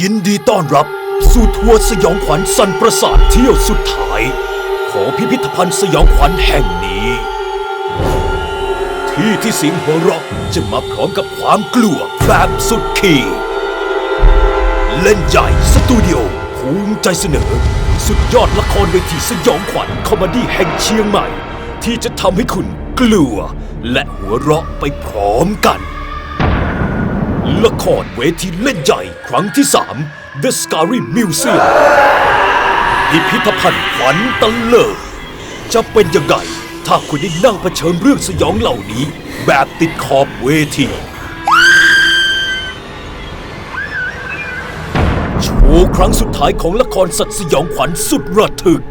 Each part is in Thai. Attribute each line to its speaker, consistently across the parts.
Speaker 1: ยินดีต้อนรับ สู่ทัวร์สยองขวัญสันประสาทเที่ยวสุดท้าย ของพิพิธภัณฑ์สยองขวัญแห่งนี้ ที่ที่เสียงหัวเราะจะมาพร้อมกับความกลัวแบบสุดขีดเล่นใหญ่สตูดิโอภูมิใจเสนอ สุดยอดละครเวทีสยองขวัญคอมเมดี้แห่งเชียงใหม่ ที่จะทำให้คุณกลัว และหัวเราะไปพร้อมกัน ละครเวทีเล่นใหญ่ครั้งที่ 3 The Scary Museum พิพิธภัณฑ์ขวัญตะเลิศจะเป็นยังไงถ้าคุณได้นั่งเผชิญเรื่องสยองเหล่านี้ แบบติดขอบเวที โชว์ครั้งสุดท้ายของละครสัตว์สยองขวัญสุดระทึก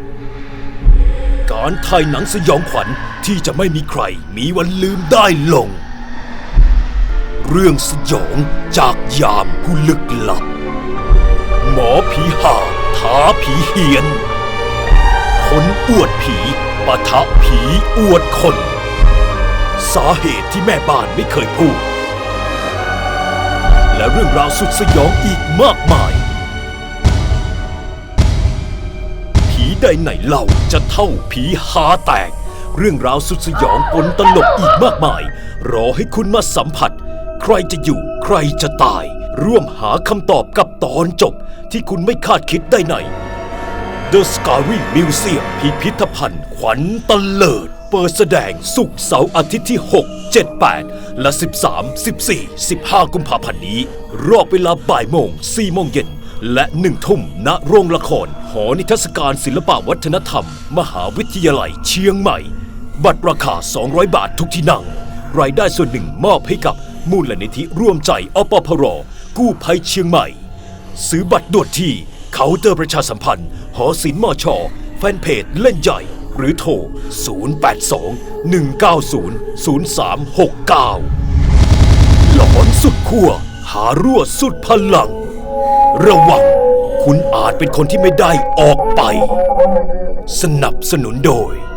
Speaker 1: การถ่ายหนังสยองขวัญที่จะไม่มีใครมีวันลืมได้ลง เรื่องสยองจากยามผู้ลึกลับ หมอผีหาท้าผีเหียนคนอวดผีปะทะผีอวดคน สาเหตุที่แม่บ้านไม่เคยพูด และเรื่องราวสุดสยองอีกมากมาย ผีใดไหนเล่าจะเท่าผีหาแตก เรื่องราวสุดสยองปนตลกอีกมากมาย รอให้คุณมาสัมผัส รจะอยู่ใครจะตาย ร่วมหาคำตอบกับตอนจบที่คุณไม่คาดคิดได้ใน The Scary Museum พิพิธภัณฑ์ขวัญตะเลิด เปิดแสดงสุกร์เสาร์อาทิตย์ที่ 6 7 8 และ 13 14 15 กุมภาพันธ์นี้ รอบเวลาบ่ายโมง4โมงเย็น และ 1 ทุ่มณโรงละคร หอนิทรรศการศิลปวัฒนธรรม มหาวิทยาลัยเชียงใหม่ บัตรราคา 200 บาททุกที่นั่ง รายได้ส่วนหนึ่งมอบให้กับ มูลนิธิร่วมใจอปพรกู้ภัยเชียงใหม่ ซื้อบัตรด่วนที่เคาน์เตอร์ประชาสัมพันธ์ หอศิลป์มอชแฟนเพจเล่นใหญ่ หรือโทร 082 190 0369 หลอนสุดขั้วหารั่วสุดพลัง ระวัง คุณอาจเป็นคนที่ไม่ได้ออกไป สนับสนุนโดย